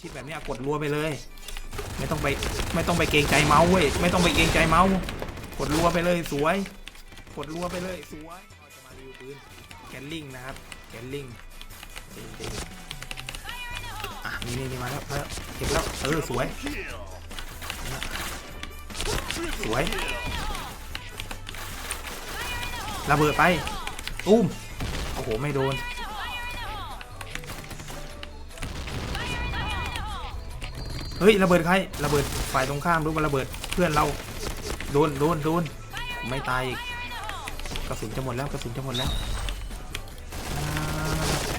ชิดแบบนี้กดรัวไปเลย ไม่ต้องไปไม่ต้องไปเกรงใจเมาส์เว้ยไม่ต้องไปเกรงใจเมาส์กดรัวไปเลยสวย กดรัวไปเลยสวยจะมารีวิวปืนแกนลิงนะครับแกนลิงอะนี่นี่มาแล้วมาแล้วเก็บแล้วเออสวยสวยระเบิดไปตุ้มโอ้โหไม่โดน เฮ้ยระเบิดใครระเบิดฝ่ายตรงข้ามรู้ว่าระเบิดเพื่อนเราโดนโดนโดนไม่ตายอีกกระสุนจะหมดแล้วกระสุนจะหมดแล้วอ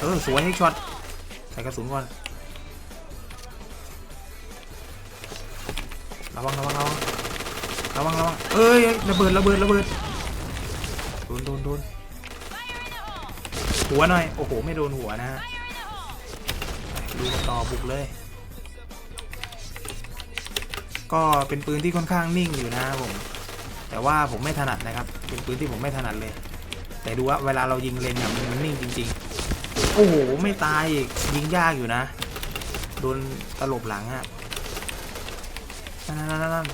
เออสวยให้ช็อตใส่กระสุนก่อนระวังระวังระวังระวังระวังเอ้ยระเบิดระเบิดระเบิดโดนโดนโดนหัวหน่อยโอ้โหไม่โดนหัวนะฮะไปดูกันต่อบุกเลย ก็เป็นปืนที่ค่อนข้างนิ่งอยู่นะผม แต่ว่าผมไม่ถนัดนะครับ เป็นปืนที่ผมไม่ถนัดเลย แต่ดูว่าเวลาเรายิงเลนเนี่ยมันนิ่งจริง ๆ โอ้โห ไม่ตายอีกยิงยากอยู่นะ โดนตลบหลังฮะนั่นนั่นั่นนั่น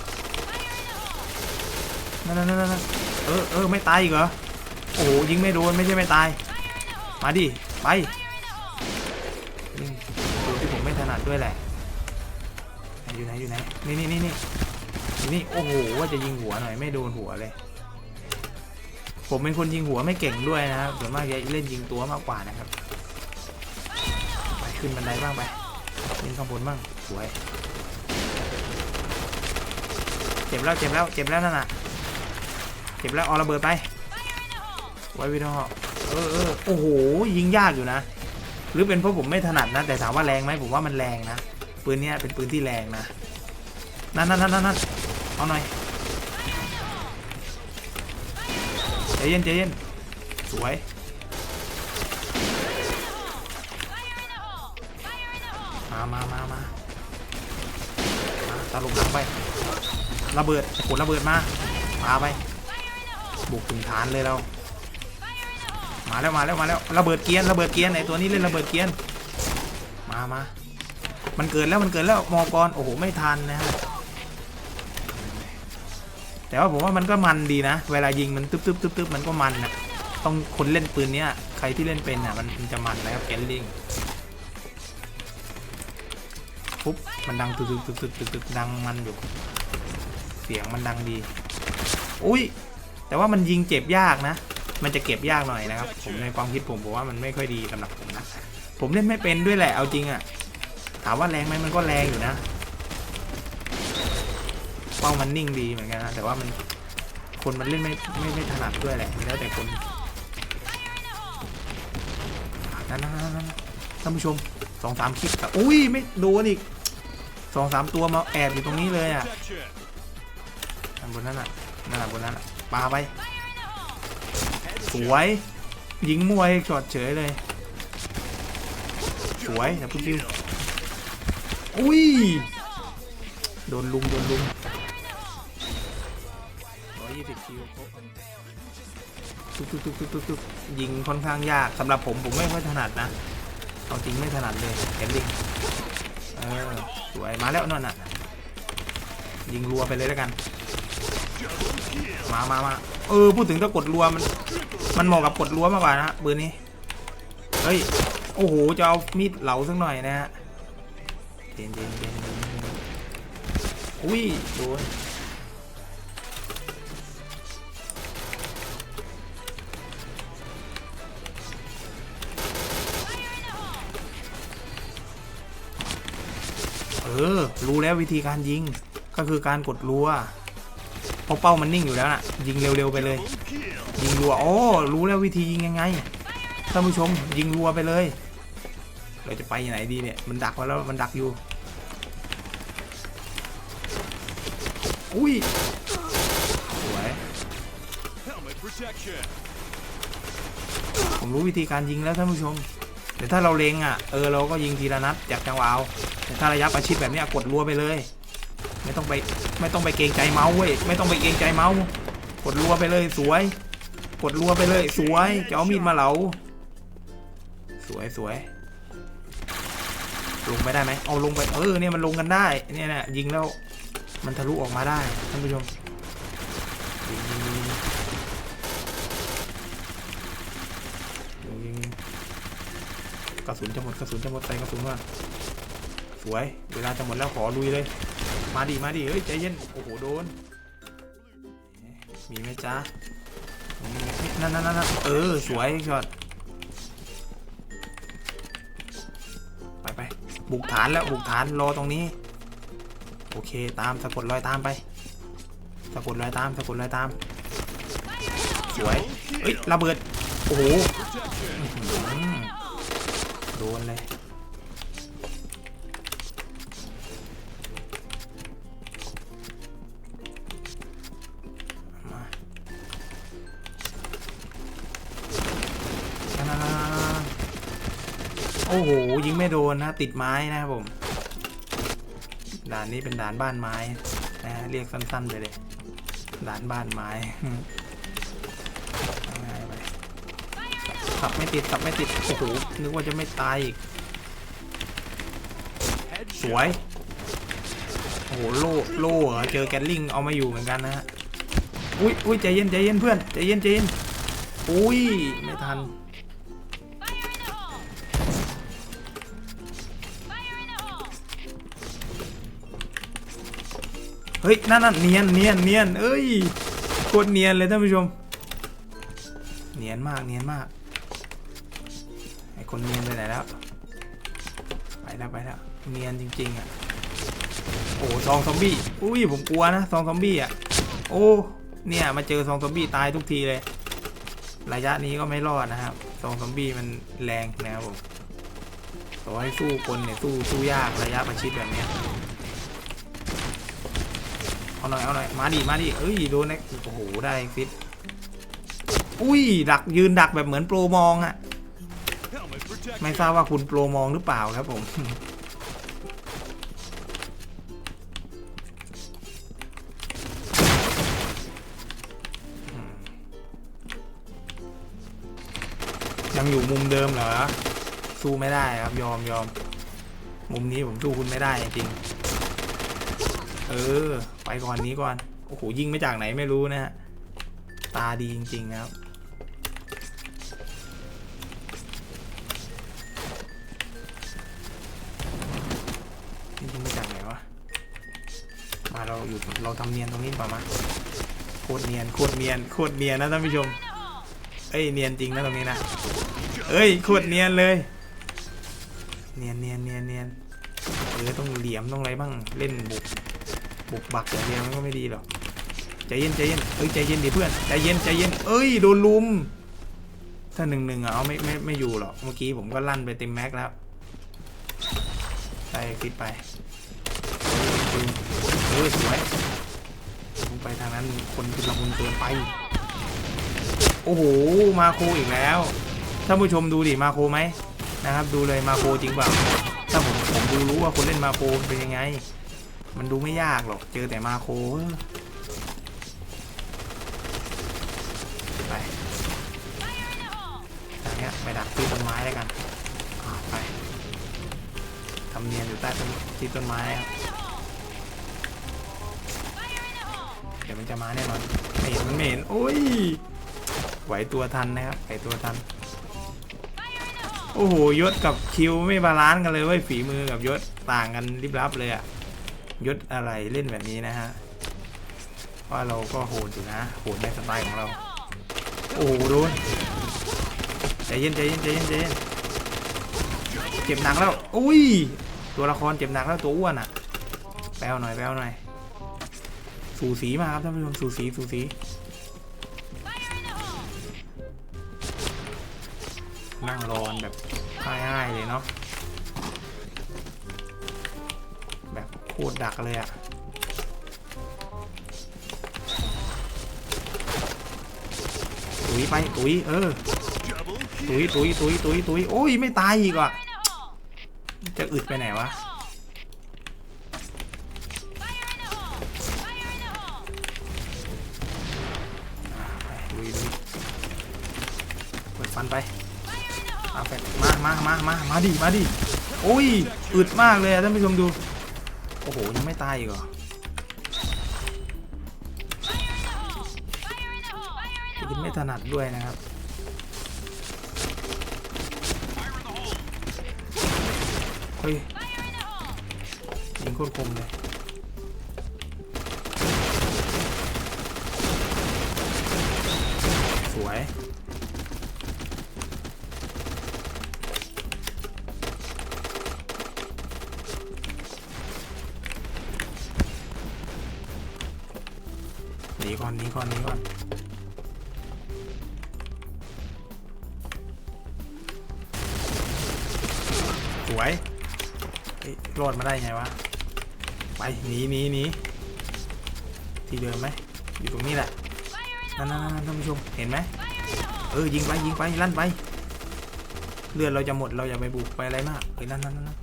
นั่นนั่นนั่นเออเออไม่ตายอีกเหรอ โอ้โหยิงไม่โดนไม่ใช่ไม่ตาย มาดิ ไปยิงปืนที่ผมไม่ถนัดด้วยแหละ อยู่ไหนอยู่ไหนนี่นี่นี่นี่นี่โอ้โหว่าจะยิงหัวหน่อยไม่โดนหัวเลย ผมเป็นคนยิงหัวไม่เก่งด้วยนะครับส่วนมากจะเล่นยิงตัวมากกว่านะครับไปขึ้นบันไดบ้างไปขึ้นข้างบนบ้างสวยเจ็บแล้วเจ็บแล้วเจ็บแล้วนั่นน่ะเจ็บแล้วเอาระเบิดไปไว้วิทอเออเออโอ้โหยิงยากอยู่นะ หรือเป็นเพราะผมไม่ถนัดนะ แต่ถามว่าแรงไหมผมว่ามันแรงนะ ปืนเนี้ยเป็นปืนที่แรงนะ นั่นนั่นนั่นนั่นเอาหน่อยใจเย็นใจเย็นสวยมามามามามาตาลงหลังไป ระเบิดกดระเบิดมาปาไป บุกถึงฐานเลยเรา มาแล้วมาแล้วมาแล้ว ระเบิดเกียร์ระเบิดเกียร์ไอตัวนี้เล่นระเบิดเกียร์มามา มันเกิดแล้วมันเกิดแล้วมอกรโอ้โหไม่ทันนะฮะแต่ว่าผมว่ามันก็มันดีนะ เวลายิงมันตึ๊บตึ๊บตึ๊บตึ๊บมันก็มันนะต้องคนเล่นปืนเนี้ยใครที่เล่นเป็นอะมันมันจะมันนะครับแกนลิงปุ๊บมันดังตึ๊บตึ๊บตึ๊บตึ๊บตึ๊บตึ๊บดังมันอยู่ เสียงมันดังดี อุ้ยแต่ว่ามันยิงเจ็บยากนะ มันจะเก็บยากหน่อยนะครับ ผมในความคิดผมผมว่ามันไม่ค่อยดีสำหรับผมนะ ผมเล่นไม่เป็นด้วยแหละเอาจริงอะ ถามว่าแรงไหมมันก็แรงอยู่นะเป้ามันนิ่งดีเหมือนกันนะแต่ว่ามันคนมันเล่นไม่ไม่ไม่ถนัดด้วยแหละแล้วแต่คนนั่นนั่นนั่นท่านผู้ชมสองสามคลิปกับอุ้ยไม่โดนอีกสองสามตัวมาแอบอยู่ตรงนี้เลยอะอันบนนั้นอะนั่นอะบนนั้นอะปาไป สวยยิงมวยช็อตเฉยเลย สวยแต่พูดดิว อุ้ย โดนลุม โดนลุมร้อยยี่สิบคิวครบทุกทุกทุกทุกทุกทุกยิงค่อนข้างยากสำหรับผมผมไม่ค่อยถนัดนะ เอาจริงไม่ถนัดเลยแกนลิงเออสวยมาแล้วนั่นน่ะ ยิงรัวไปเลยแล้วกัน มามามาเออพูดถึงถ้ากดรัวมัน มันเหมาะกับกดรัวมากกว่านะปืนนี้ เฮ้ย โอ้โห จะเอามีดเหลาสักหน่อยนะฮะ เย็นเย็นเย็นเย็นเย็นอุ้ยโดนเออ รู้แล้ววิธีการยิง ก็คือการกดรัวเพราะเป้ามันนิ่งอยู่แล้วน่ะ ยิงเร็วๆไปเลย ยิงรัว โอ้ รู้แล้ววิธียิงยังไง ท่านผู้ชม ยิงรัวไปเลย เราจะไปไหนดีเนี่ย มันดักไว้แล้วมันดักอยู่ อุ้ยสวย Helmet protection. ผมรู้วิธีการยิงแล้วท่านผู้ชม แต่ถ้าเราเลงอะ เออเราก็ยิงทีละนัดจากจังหวะเอาแต่ถ้าระยะประชิดแบบเนี้ยกดรัวไปเลย ไม่ต้องไปไม่ต้องไปเกรงใจเมาส์เว้ย ไม่ต้องไปเกรงใจเมาส์ กดรัวไปเลยสวย กดรัวไปเลย สวยจะเอามีดมาเหลา สวยสวย ลงไปได้ไหมเอาลงไปเออเนี่ยมันลงกันได้เนี่ยนะยิงแล้วมันทะลุออกมาได้ท่านผู้ชมยิงยิงยิงยิงกระสุนจะหมดกระสุนจะหมดใส่กระสุนว่าสวย เวลาจะหมดแล้วขอลุยเลย มาดิมาดิเฮ้ยใจเย็นโอ้โหโดนมีไหมจ๊ะมีไหมเฮ้ยนั่นนั่นนั่นเออสวยช็อต บุกฐานแล้วบุกฐานรอตรงนี้ โอเคตามสะกดรอยตามไปสะกดรอยตามสะกดรอยตามสวยเฮ้ยระเบิดโอ้โหโดนเลย โอ้โหยิงไม่โดนนะติดไม้นะครับผม ด่านนี้เป็นด่านบ้านไม้นะฮะเรียกสั้นๆไปเลยด่านบ้านไม้ง่ขับไม่ติดขับไม่ติดโอ้โหนึกว่าจะไม่ตายอีกสวยโอ้โหโล่โล่เหรอเจอแกลลิงเอามาอยู่เหมือนกันนะฮะอุ้ยอุ้ยใจเย็นใจเย็นเพื่อนใจเย็นใจเย็นอุ้ยไม่ทัน เฮ้ยนั่นน่ะเนียนเนียนเนียนเอ้ยโคตรเนียนเลยท่านผู้ชม เนียนมากเนียนมากไอคนเนียนไปไหนแล้ว ไปแล้วไปแล้วเนียนจริงๆอะโอ้ซองซอมบี้อุ้ยผมกลัวนะซองซอมบี้อะโอ้เนี่ยมาเจอซองซอมบี้ตายทุกทีเลย ระยะนี้ก็ไม่รอดนะครับซองซอมบี้มันแรงนะครับผมต่อให้สู้คนเนี่ยสู้สู้ยากระยะประชิดแบบเนี้ย เอาหน่อยเอาหน่อยมาดิมาดิเอ้ยโดนเน็กโอ้โหได้ฟิตอุ้ยดักยืนดักแบบเหมือนโปรมองอะไม่ทราบว่าคุณโปรมองหรือเปล่าครับผมยังอยู่มุมเดิมเหรอสู้ไม่ได้ครับยอมยอมมุมนี้ผมสู้คุณไม่ได้จริง เออ ไปก่อนนี้ก่อน โอ้โห ยิงมาจากไหนไม่รู้นะฮะ ตาดีจริง ๆ ครับนี่ยิงมาจากไหนวะ มาเราอยู่เราทำเนียนตรงนี้ดีกว่ามาโคตรเนียนโคตรเนียนโคตรเนียนนะท่านผู้ชม เอ้ยเนียนจริงนะตรงนี้นะเอ้ยโคตรเนียนเลย เนียนเนียนเนียนเนียนเออต้องเหลี่ยมต้องอะไรบ้างเล่นบุก บุกบักอย่างเดียวมันก็ไม่ดีหรอกใจเย็นใจเย็นเอ้ยใจเย็นดิเพื่อนใจเย็นใจเย็นเอ้ยโดนลุม ถ้าหนึ่งหนึ่งอะเอาไม่ไม่ไม่อยู่หรอกเมื่อกี้ผมก็ลั่นไปเต็มแม็กแล้วได้ฟิตไปเออสวยลงไปทางนั้นคนคือละมุนเกินไป โอ้โหมาโคอีกแล้วท่านผู้ชมดูดิมาโคไหมนะครับ ดูเลยมาโคจริงเปล่าถ้าผมผมดูรู้ว่าคนเล่นมาโคเป็นยังไง มันดูไม่ยากหรอก เจอแต่มาโคเออไปทางเนี้ยไปดักที่ต้นไม้แล้วกันไปทำเนียนอยู่ใต้ต้นที่ต้นไม้ครับเดี๋ยวมันจะมาแน่นอนเห็นมันเห็นโอ้ยไหวตัวทันนะครับไหวตัวทัน โอ้โหยศกับคิวไม่บาลานซ์กันเลยเว้ยฝีมือกับยศต่างกันริบลับเลยอะ ยศอะไรเล่นแบบนี้นะฮะว่าเราก็โหดอยู่นะโหดในสไตล์ของเราโอ้โหโดนใจเย็นใจเย็นใจเย็นใจเย็นเจ็บหนักแล้วอุ้ยตัวละครเจ็บหนักแล้วตัวอ้วนอะแปลวหน่อยแปลวหน่อยสูสีมากครับท่านผู้ชมสูสีสูสีนั่งรอกันแบบง่ายๆเลยเนาะ แบบโคตรดักเลยอะตุยไปตุยเออตุยตุยตุยตุยตุยโอ้ยไม่ตายอีกอะจะอึดไปไหนวะไปลุยลุยเปิดฟันไปมามามามามาดิมาดิโอ้ยอึดมากเลยท่านผู้ชมดู โอ้โห ยังไม่ตายอีกเหรอยิงไม่ถนัดด้วยนะครับเฮ้ยยิงโคตรคมเลยสวย ก่อนนี้ก่อนนี้ก่อนสวยเฮ้รอดมาได้ไงวะ ไปหนีหนีหนีที่เดิมไหมอยู่ตรงนี้แหละนั่นนั่นนั่นท่านผู้ชมเห็นไหมเออยิงไปยิงไปลั่นไปเลือดเราจะหมดเราอย่าไปบุกไปอะไรมากเฮ้ยนั่นนั่นนั่น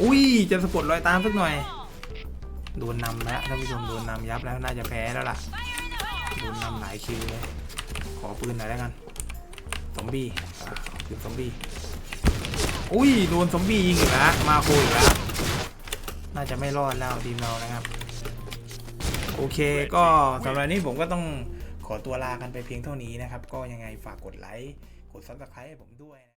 อุ้ยจะสะกดรอยตามสักหน่อยโดนนำแล้วท่านผู้ชมโดนนำยับแล้วน่าจะแพ้แล้วล่ะ โดนนำหลายคิวเลย ขอปืนหน่อยแล้วกันซอมบี้ปืนซอมบี้ อุ้ยโดนซอมบี้ยิงอีกแล้วมาโคอีกแล้ว น่าจะไม่รอดแล้วทีมเรานะครับ โอเคก็สำหรับนนี้ผมก็ต้องขอตัวลากันไปเพียงเท่านี้นะครับ ก็ยังไงฝากกดไลค์ กดซับสไครต์ให้ผมด้วย